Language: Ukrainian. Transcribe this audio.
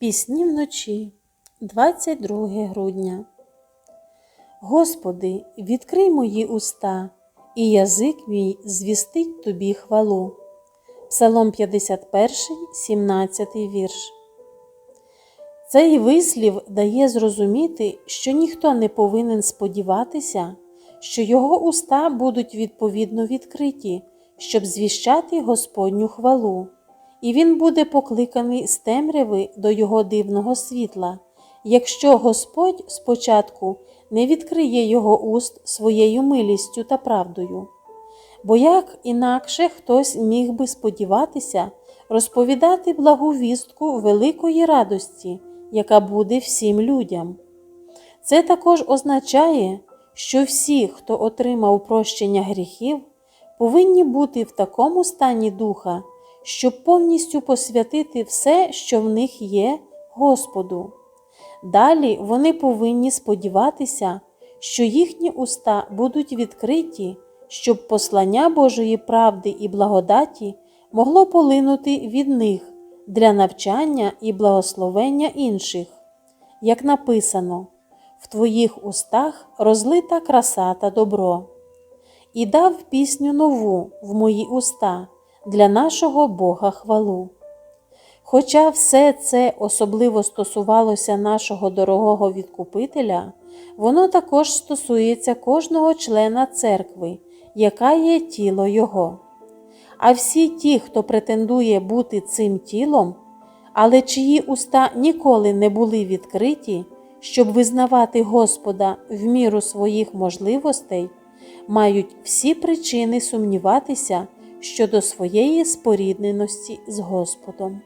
Пісні вночі, 22 грудня. Господи, відкрий мої уста, і язик мій звістить Тобі хвалу. Псалом 51, 17 вірш. Цей вислів дає зрозуміти, що ніхто не повинен сподіватися, що його уста будуть відповідно відкриті, щоб звіщати Господню хвалу, і він буде покликаний з темряви до його дивного світла, якщо Господь спочатку не відкриє його уст своєю милістю та правдою. Бо як інакше хтось міг би сподіватися розповідати благу вістку великої радості, яка буде всім людям. Це також означає, що всі, хто отримав прощення гріхів, повинні бути в такому стані духа, щоб повністю посвятити все, що в них є, Господу. Далі вони повинні сподіватися, що їхні уста будуть відкриті, щоб послання Божої правди і благодаті могло полинути від них для навчання і благословення інших. Як написано, в твоїх устах розлита краса та добро, і дав пісню нову в мої уста для нашого Бога хвалу. Хоча все це особливо стосувалося нашого дорогого відкупителя, воно також стосується кожного члена церкви, яка є тіло Його. А всі ті, хто претендує бути цим тілом, але чиї уста ніколи не були відкриті, щоб визнавати Господа в міру своїх можливостей, мають всі причини сумніватися щодо своєї спорідненості з Господом.